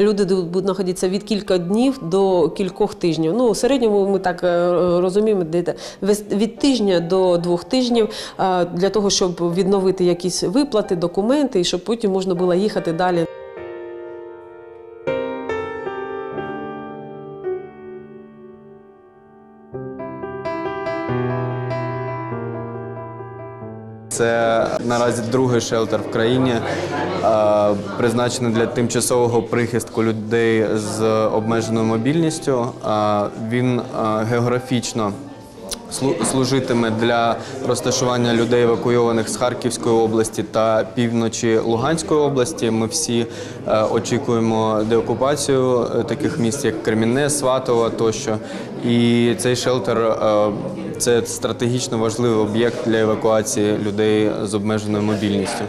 Люди будуть знаходитися від кілька днів до кількох тижнів. Ну, у середньому ми так е, розуміємо, де від тижня до двох тижнів е, для того, щоб відновити якісь виплати, документи, і щоб потім можна було їхати далі. Це наразі другий шелтер в країні, призначений для тимчасового прихистку людей з обмеженою мобільністю. Він географічно служитиме для розташування людей, евакуйованих з Харківської області та півночі Луганської області. Ми всі е, очікуємо деокупацію е, таких міст, як Кремінне, Сватово тощо. І цей шелтер е, це стратегічно важливий об'єкт для евакуації людей з обмеженою мобільністю.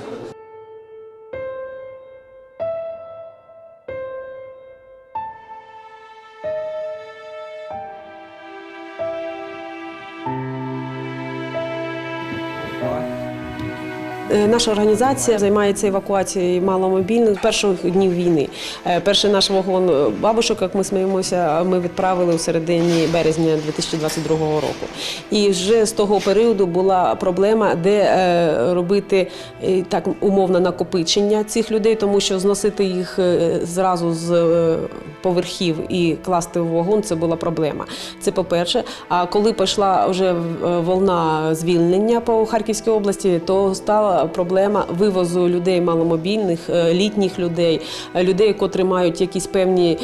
Наша організація займається евакуацією маломобільних з перших днів війни. Е, Перший наш вагон е, бабушок, як ми сміємося, ми відправили у середині березня 2022 року. І вже з того періоду була проблема, де е, робити е, так умовно накопичення цих людей, тому що зносити їх е, зразу з е, поверхів і класти в вагон це була проблема. Це по-перше. А коли пішла вже е, волна звільнення по Харківській області, то стала проблема вивозу людей маломобільних, е, літніх людей, е, людей, котрі мають якісь певні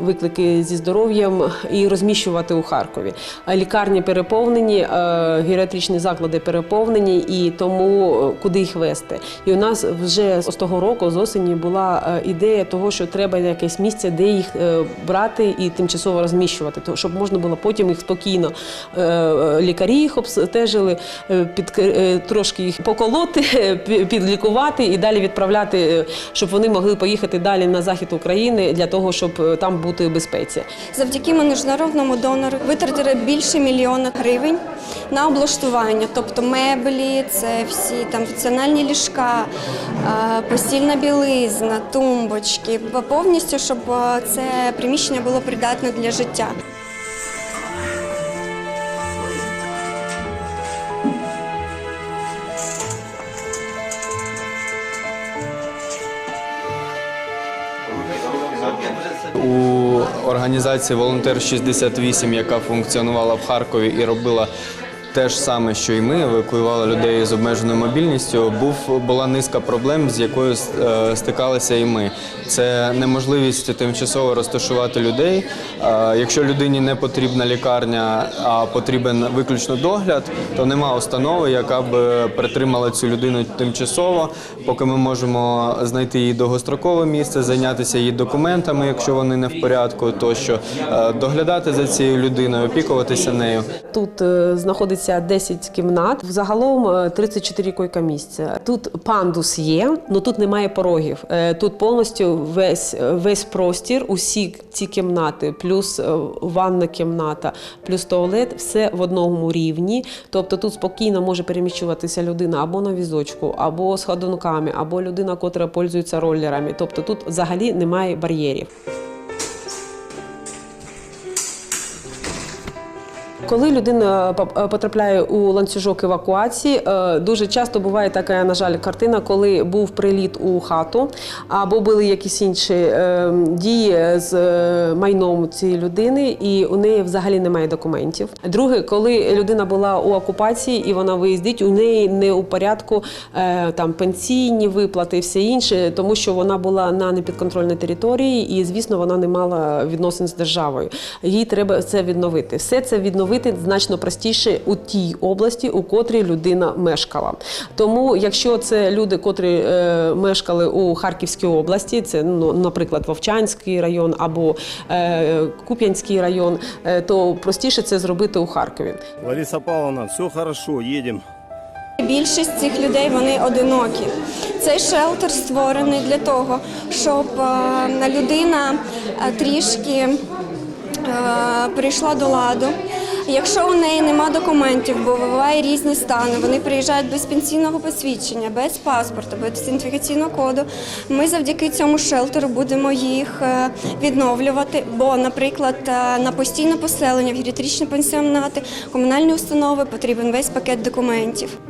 виклики зі здоров'ям, і розміщувати у Харкові. Лікарні переповнені, геріатричні заклади переповнені, і тому куди їх вести. І у нас вже з того року з осені була ідея того, що треба якесь місце, де їх е, брати і тимчасово розміщувати, щоб можна було потім їх спокійно е, е, лікарі їх обстежили, під трошки їх поколоти, підлікувати і далі відправляти, щоб вони могли поїхати далі на захід України для того, щоб там бути в безпеці. Завдяки міжнародному донору витратили більше мільйона гривень на облаштування, тобто меблі, це всі там функціональні ліжка, постільна білизна, тумбочки, повністю, щоб е, це приміщення було придатне для життя. У організації Волонтер 68, яка функціонувала в Харкові і робила те ж саме, що і ми, евакуювали людей з обмеженою мобільністю, був була низка проблем, з якою е, стикалися і ми. Це неможливість тимчасово розташувати людей. Е, Якщо людині не потрібна лікарня, а потрібен виключно догляд, то нема установи, яка б притримала цю людину тимчасово, поки ми можемо знайти її довгострокове місце, зайнятися її документами, якщо вони не в порядку, тощо е, доглядати за цією людиною, опікуватися нею. Тут е, знаходиться 10 кімнат, загалом е, 34 койка місця. Тут пандус є, але тут немає порогів. Е, Тут повністю весь, весь простір, усі ці кімнати, плюс е, ванна кімната, плюс туалет, все в одному рівні. Тобто тут спокійно може переміщуватися людина або на візочку, або з ходунками, або людина, котра пользується ролерами. Тобто тут взагалі немає бар'єрів. Коли людина потрапляє у ланцюжок евакуації, е, дуже часто буває така, на жаль, картина, коли був приліт у хату, або були якісь інші е, дії з е, майном цієї людини, і у неї взагалі немає документів. Друге, коли людина була у окупації і вона виїздить, у неї не у порядку е, там пенсійні виплати і все інше, тому що вона була на непідконтрольній території, і звісно, вона не мала відносин з державою. Їй треба це відновити. Все це відновити значно простіше у тій області, у котрій людина мешкала. Тому, якщо це люди, котрі е, мешкали у Харківській області, це ну, наприклад, Вовчанський район або е, Куп'янський район, е, то простіше це зробити у Харкові. Лариса Павловна, все хорошо, едем. більшість цих людей вони одинокі. Цей шелтер створений для того, щоб е, людина е, трішки е, прийшла до ладу. Якщо у неї нема документів, бо буває різні стани, вони приїжджають без пенсійного посвідчення, без паспорта, без ідентифікаційного коду. Ми завдяки цьому шелтеру будемо їх е, відновлювати. Бо, наприклад, е, на постійне поселення в геріатричні пансіонати, комунальні установи потрібен весь пакет документів.